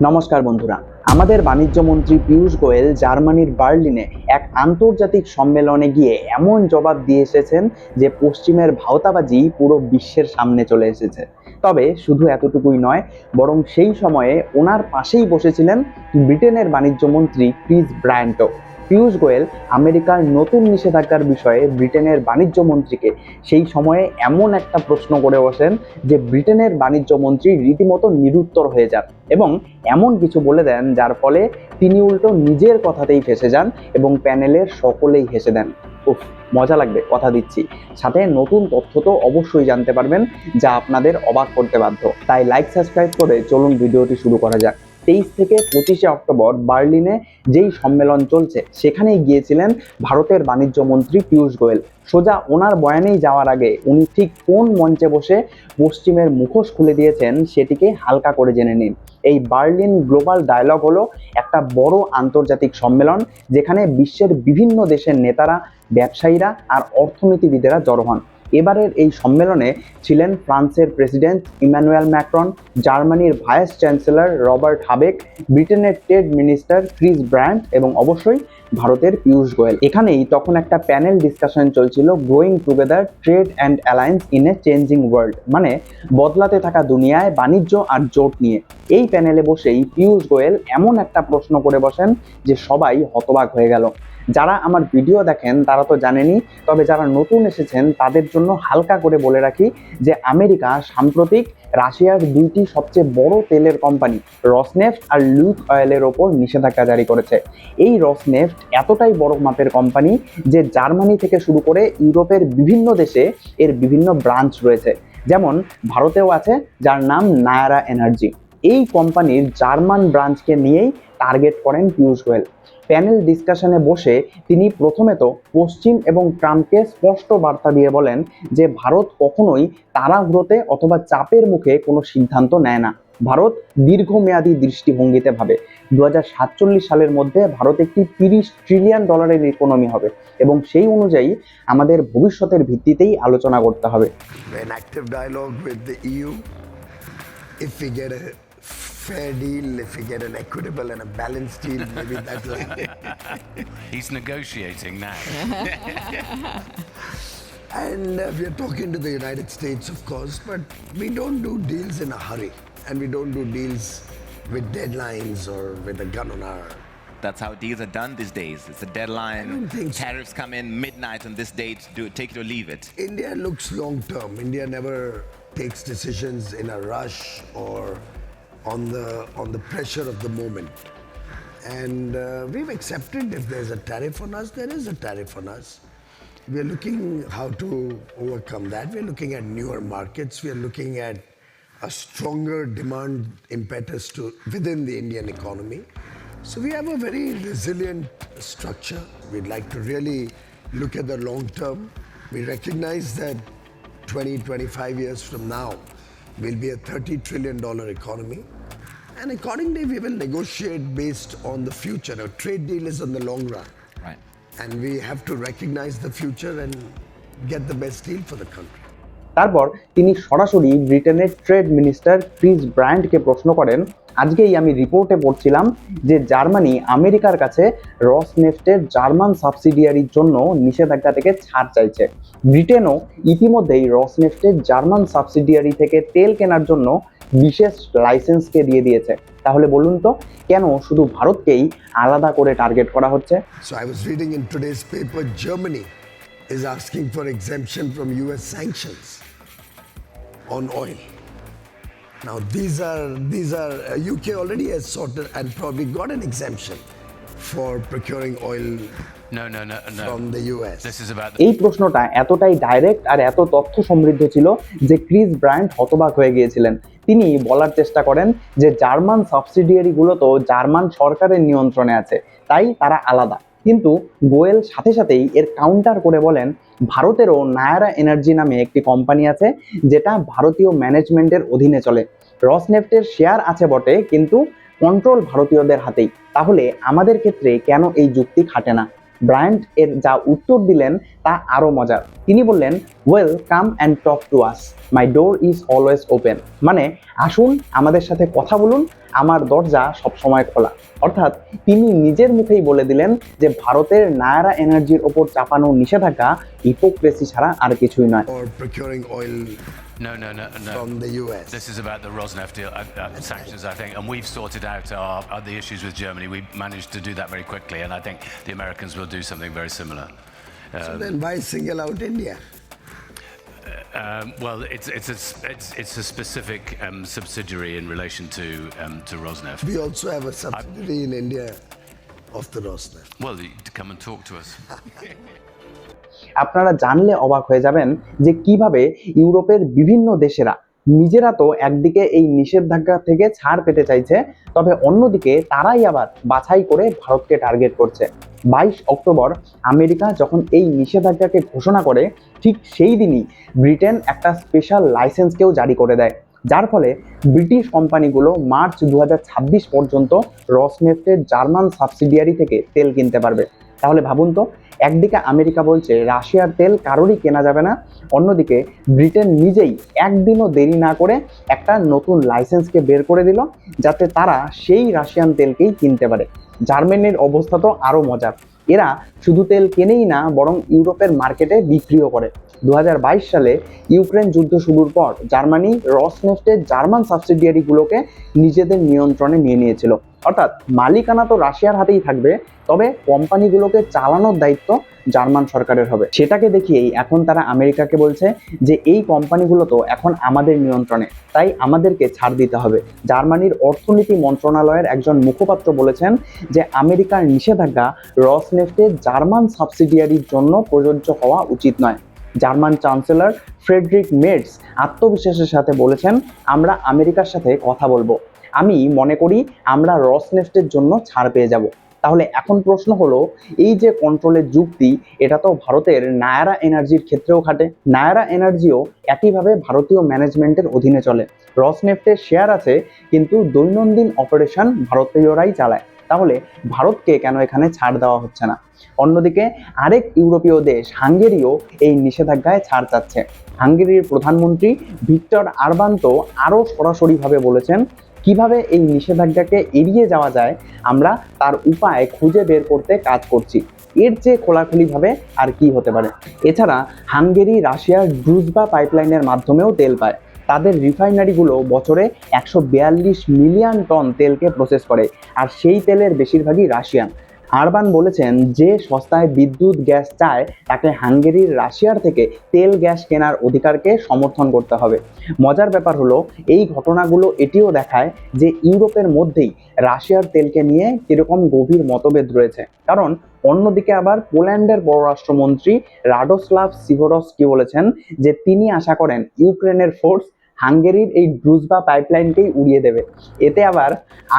নমস্কার বন্ধুরা। আমাদের বাণিজ্য মন্ত্রী পীযূষ গোয়েল জার্মানির বার্লিনে এক আন্তর্জাতিক সম্মেলনে গিয়ে এমন জবাব দিয়ে এসেছেন যে পশ্চিমের ভাওতাবাজি পুরো বিশ্বের সামনে চলে এসেছে। তবে শুধু এতটুকুই নয়, বরং সেই সময়ে ওনার পাশেই বসেছিলেন ব্রিটেনের বাণিজ্য মন্ত্রী ক্রিস ব্রায়ান্টো পীযূষ গোয়েল আমেরিকার নতুন নিষেধাজ্ঞার বিষয়ে ব্রিটেনের বাণিজ্য মন্ত্রীকে সেই সময়ে এমন একটা প্রশ্ন করে বসেন যে ব্রিটেনের বাণিজ্য মন্ত্রী রীতিমতো নিরুত্তর হয়ে যান এবং এমন কিছু বলে দেন যার ফলে তিনি উল্টো নিজের কথাতেই ফেসে যান এবং প্যানেলের সকলেই হেসে দেন। উফ, মজা লাগবে, কথা দিচ্ছি। সাথে নতুন তথ্য তো অবশ্যই জানতে পারবেন, যা আপনাদের অবাক করতে বাধ্য। তাই লাইক সাবস্ক্রাইব করে চলুন ভিডিওটি শুরু করা যাক। তেইশ থেকে পঁচিশে অক্টোবর বার্লিনে যেই সম্মেলন চলছে, সেখানেই গিয়েছিলেন ভারতের বাণিজ্য মন্ত্রী পীযূষ গোয়েল। সোজা ওনার বয়ানেই যাওয়ার আগে উনি ঠিক কোন মঞ্চে বসে পশ্চিমের মুখোশ খুলে দিয়েছেন সেটিকে হালকা করে জেনে নিন। এই বার্লিন গ্লোবাল ডায়ালগ হলো একটা বড় আন্তর্জাতিক সম্মেলন, যেখানে বিশ্বের বিভিন্ন দেশের নেতারা, ব্যবসায়ীরা আর অর্থনীতিবিদেরা জড়ো হন। এবারের এই সম্মেলনে ছিলেন ফ্রান্সের প্রেসিডেন্ট ইমানুয়েল ম্যাক্রন, জার্মানির ভাইস চ্যান্সেলর রবার্ট হাবেক, ব্রিটেনের ট্রেড মিনিস্টার ক্রিস ব্র্যান্ড এবং অবশ্যই ভারতের পীযূষ গোয়েল। এখানেই তখন একটা প্যানেল ডিসকাশন চলছিল growing together trade and alliance in a changing world মানে বদলাতে থাকা দুনিয়ায় বাণিজ্য আর জোট নিয়ে। এই প্যানেলে বসেই পীযূষ গোয়েল এমন একটা প্রশ্ন করে বসেন যে সবাই হতবাক হয়ে গেল। যারা আমার ভিডিও দেখেন, তারা তো জানেনই, তবে যারা নতুন এসেছেন, তাদের জন্য হালকা করে বলে রাখি যে, আমেরিকা সাম্প্রতিক রাশিয়ার দুইটি সবচেয়ে বড় তেলের কোম্পানি, রসনেফট আর লুক অয়েলের ওপর নিষেধাজ্ঞা জারি করেছে। এই রসনেফট এতটাই বড় মাপের কোম্পানি যে, জার্মানি থেকে শুরু করে ইউরোপের বিভিন্ন দেশে এর বিভিন্ন ব্রাঞ্চ রয়েছে। যেমন, ভারতেও আছে, যার নাম নায়ারা এনার্জি এই কোম্পানির জার্মান ব্রাঞ্চকে নিয়েই টার্গেট করেন পীযূষ গোয়েল। প্যানেল ডিসকাশনে বসে তিনি প্রথমে তো পশ্চিম এবং ট্রাম্পকে স্পষ্ট বার্তা দিয়ে বলেন যে ভারত কখনোই তাড়াহুড়োতে অথবা চাপের মুখে কোনো সিদ্ধান্ত নেয় না। ভারত দীর্ঘমেয়াদী দৃষ্টিভঙ্গিতে ভাবে। দু হাজার সাতচল্লিশ সালের মধ্যে ভারত একটি তিরিশ ট্রিলিয়ন ডলারের ইকোনমি হবে এবং সেই অনুযায়ী আমাদের ভবিষ্যতের ভিত্তিতেই আলোচনা করতে হবে। Fair deal, if we get an equitable and a balanced deal, maybe that will happen. He's negotiating now. And uh, we are talking to the United States, of course, but we don't do deals in a hurry. And we don't do deals with deadlines or with a gun on our. That's how deals are done these days. It's a deadline. don't think so. Tariffs come in midnight on this date. Do take it or leave it. India looks long term. India never takes decisions in a rush or on the on the pressure of the moment. And uh, we've accepted if there's a tariff on us, there is a tariff on us. We are looking how to overcome that. We are looking at newer markets. We are looking at a stronger demand impetus to within the Indian economy. So we have a very resilient structure. We'd like to really look at the long term. We recognize that 20, 25 years from now, we'll be a $30 trillion economy. And accordingly, we will negotiate based on the future. A trade deal is on the long run. Right. And we have to recognize the future and get the best deal for the country. তারপর তিনি সরাসরি ব্রিটেনের trade minister Chris ব্র্যান্ডকে প্রশ্ন করেন আজকেই আমি রিপোর্টে পড়ছিলাম যে জার্মানি আমেরিকার কাছে রস নেফটের জার্মান সাবসিডিয়ারির জন্য নিষেধাজ্ঞা থেকে ছাড় চাইছে। ব্রিটেনও ইতিমধ্যেই রস নেফটের জার্মান সাবসিডিয়ারি থেকে তেল কেনার জন্য বিশেষ লাইসেন্সকে দিয়ে দিয়েছে। তাহলে বলুন তো, কেন শুধু ভারতকেই আলাদা করে টার্গেট করা হচ্ছে? Today's paper, Germany is asking for exemption from US sanctions on oil. Now these are these are uh, UK already has sorted and probably got an exemption for procuring oil. এই প্রশ্নটা এতটাই direct আর এত তথ্য সমৃদ্ধ ছিল যে Chris Bryant হতবাক হয়ে গিয়েছিলেন। তিনি বলার চেষ্টা করেন যে জার্মান সাবসিডিয়ারিগুলো তো জার্মান সরকারের নিয়ন্ত্রণে আছে তাই তারা আলাদা। কিন্তু গোয়েল সাথে সাথেই এর কাউন্টার করে বলেন, ভারতেরও নায়ারা এনার্জি নামে একটি কোম্পানি আছে, যেটা ভারতীয় ম্যানেজমেন্টের অধীনে চলে। রসনেফটের শেয়ার আছে বটে, কিন্তু কন্ট্রোল ভারতীয়দের হাতেই। তাহলে আমাদের ক্ষেত্রে কেন এই যুক্তি খাটে না? ব্রায়ান্ট এর যা উত্তর দিলেন, তা আরও মজার। তিনি বললেন well come and talk to us my door is always open মানে আসুন, আমাদের সাথে কথা বলুন, আমার দরজা সবসময় খোলা। অর্থাৎ, তিনি নিজের মুখেই বলে দিলেন যে, ভারতের নায়ারা এনার্জির ওপর চাপানো নিষেধাজ্ঞা হিপোক্রেসি ছাড়া আর কিছুই নয়। No, no, no, no. from the US. This is about the Rosneft deal, uh, uh, sanctions, I think, and we've sorted out our, the issues with Germany. We managed to do that very quickly, and I think the Americans will do something very similar. so then why single out India? Um, well, it's, it's, a, it's, it's a specific um, subsidiary in relation to, um, to Rosneft. We also have a subsidiary in India of the Rosneft. Well, come and talk to us. আপনারা জানলে অবাক হয়ে যাবেন যে কীভাবে ইউরোপের বিভিন্ন দেশেরা নিজেরা তো একদিকে এই নিষেধাজ্ঞা থেকে ছাড় পেতে চাইছে, তবে অন্যদিকে তারাই আবার বাছাই করে ভারতকে টার্গেট করছে। বাইশ অক্টোবর আমেরিকা যখন এই নিষেধাজ্ঞাকে ঘোষণা করে, ঠিক সেই দিনই ব্রিটেন একটা স্পেশাল লাইসেন্সকেও জারি করে দেয়, যার ফলে ব্রিটিশ কোম্পানিগুলো মার্চ দু হাজার ছাব্বিশ পর্যন্ত রসনেফটের জার্মান সাবসিডিয়ারি থেকে তেল কিনতে পারবে। তাহলে ভাবুন তো, একদিকে আমেরিকা বলছে রাশিয়ার তেল কারোরই কেনা যাবে না, অন্যদিকে ব্রিটেন নিজেই একদিনও দেরি না করে একটা নতুন লাইসেন্সকে বের করে দিল, যাতে তারা সেই রাশিয়ান তেলকেই কিনতে পারে। জার্মানির অবস্থা তো আরও মজার। এরা শুধু তেল কেনেই না, বরং ইউরোপের মার্কেটে বিক্রিও করে। দু হাজার বাইশ সালে ইউক্রেন যুদ্ধ শুরুর পর জার্মানি রসনেফটের জার্মান সাবসিডিয়ারিগুলোকে নিজেদের নিয়ন্ত্রণে নিয়ে নিয়েছিল। অর্থাৎ মালিকানা তো রাশিয়ার হাতেই থাকবে, তবে কোম্পানিগুলোকে চালানোর দায়িত্ব জার্মান সরকারের হবে। সেটাকে দেখিয়েই এখন তারা আমেরিকাকে বলছে যে এই কোম্পানিগুলো তো এখন আমাদের নিয়ন্ত্রণে, তাই আমাদেরকে ছাড় দিতে হবে। জার্মানির অর্থনীতি মন্ত্রণালয়ের একজন মুখপাত্র বলেছেন যে আমেরিকার নিষেধাজ্ঞা রস রসনেফটের জার্মান সাবসিডিয়ারির জন্য প্রযোজ্য হওয়া উচিত নয়। জার্মান চ্যান্সেলর ফ্রেডরিক মেটস আত্মবিশ্বাসের সাথে বলেছেন, আমরা আমেরিকার সাথে কথা বলব। আমি মনে করি আমরা রসনেফটের জন্য ছাড় পেয়ে যাব। তাহলে এখন প্রশ্ন হলো, এই যে কন্ট্রোলের যুক্তি, এটা তো ভারতের নায়ারা এনার্জির ক্ষেত্রেও খাটে নায়ারা এনার্জিও একইভাবে ভারতীয় ম্যানেজমেন্টের অধীনে চলে। রসনেফটের শেয়ার আছে, কিন্তু দৈনন্দিন অপারেশন ভারতীয়রাই চালায়। তাহলে ভারতকে কেন এখানে ছাড় দেওয়া হচ্ছে না? অন্যদিকে আরেক ইউরোপীয় দেশ, হাঙ্গেরিও এই নিষেধাজ্ঞায় ছাড় চাচ্ছে। হাঙ্গেরির প্রধানমন্ত্রী ভিক্টর আরবান তো আরও সরাসরিভাবে বলেছেন কীভাবে এই নিষেধাজ্ঞাকে এড়িয়ে যাওয়া যায়, আমরা তার উপায় খুঁজে বের করতে কাজ করছি। এর চেয়ে খোলাখুলিভাবে আর কি হতে পারে? এছাড়া, হাঙ্গেরি, রাশিয়ার ড্রুজবা পাইপলাইনের মাধ্যমেও তেল পায়। তাদের রিফাইনারিগুলো বছরে একশো বিয়াল্লিশ মিলিয়ন টন তেলকে প্রসেস করে, আর সেই তেলের বেশিরভাগই রাশিয়ান। আরবান বলেছেন যে সস্তায় বিদ্যুৎ গ্যাস চায়, তাকে হাঙ্গেরির রাশিয়ার থেকে তেল গ্যাস কেনার অধিকারকে সমর্থন করতে হবে। মজার ব্যাপার হলো, এই ঘটনাগুলো এটিও দেখায় যে ইউরোপের মধ্যেই রাশিয়ার তেলকে নিয়ে কীরকম গভীর মতভেদ রয়েছে। কারণ, অন্যদিকে আবার পোল্যান্ডের পররাষ্ট্রমন্ত্রী রাডোস্লাভ সিভরস কি বলেছেন যে তিনি আশা করেন ইউক্রেনের ফোর্স হাঙ্গেরির এই ড্রুজবা পাইপলাইনকেই উড়িয়ে দেবে। এতে আবার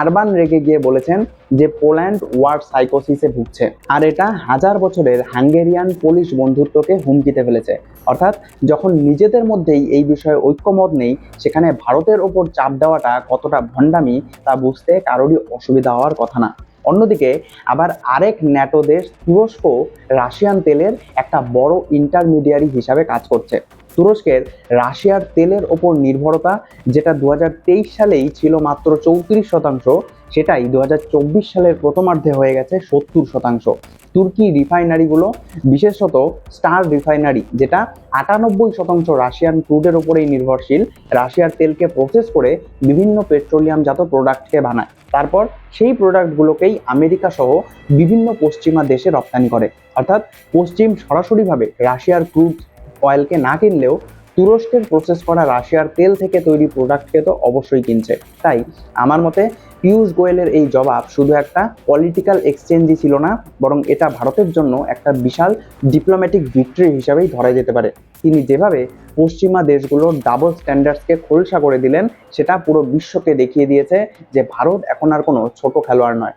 আরবান রেগে গিয়ে বলেছেন যে পোল্যান্ড ওয়ার সাইকোসিসে ভুগছে। আর এটা হাজার বছরের হাঙ্গেরিয়ান পোলিশ বন্ধুত্বকে হুমকিতে ফেলেছে। অর্থাৎ যখন নিজেদের মধ্যেই এই বিষয়ে ঐক্যমত নেই, সেখানে ভারতের ওপর চাপ দেওয়াটা কতটা ভণ্ডামি তা বুঝতে কারোরই অসুবিধা হওয়ার কথা না। অন্যদিকে আবার আরেক ন্যাটো দেশ তুরস্ক রাশিয়ান তেলের একটা বড় ইন্টারমিডিয়ারি হিসাবে কাজ করছে। তুরস্কের রাশিয়ার তেলের ওপর নির্ভরতা যেটা দু হাজার তেইশ সালেই ছিল মাত্র চৌত্রিশ শতাংশ, সেটাই দু হাজার চব্বিশ সালের প্রথমার্ধে হয়ে গেছে সত্তর শতাংশ। তুর্কি রিফাইনারিগুলো, বিশেষত স্টার রিফাইনারি, যেটা আটানব্বই শতাংশ রাশিয়ান ক্রুডের ওপরেই নির্ভরশীল, রাশিয়ার তেলকে প্রসেস করে বিভিন্ন পেট্রোলিয়ামজাত প্রোডাক্টকে বানায়। তারপর সেই প্রোডাক্টগুলোকেই আমেরিকা সহ বিভিন্ন পশ্চিমা দেশে রপ্তানি করে। অর্থাৎ পশ্চিম সরাসরিভাবে রাশিয়ার ক্রুড অয়েলকে না কিনলেও তুরস্কের প্রসেস করা রাশিয়ার তেল থেকে তৈরি প্রোডাক্টকে তো অবশ্যই কিনছে। তাই আমার মতে পীয়ূষ গোয়েলের এই জবাব শুধু একটা পলিটিক্যাল এক্সচেঞ্জই ছিল না, বরং এটা ভারতের জন্য একটা বিশাল ডিপ্লোম্যাটিক ভিক্টরি হিসাবেই ধরা যেতে পারে। তিনি যেভাবে পশ্চিমা দেশগুলোর ডাবল স্ট্যান্ডার্ডসকে খোলসা করে দিলেন, সেটা পুরো বিশ্বকে দেখিয়ে দিয়েছে যে ভারত এখন আর কোনো ছোট খেলোয়াড় নয়।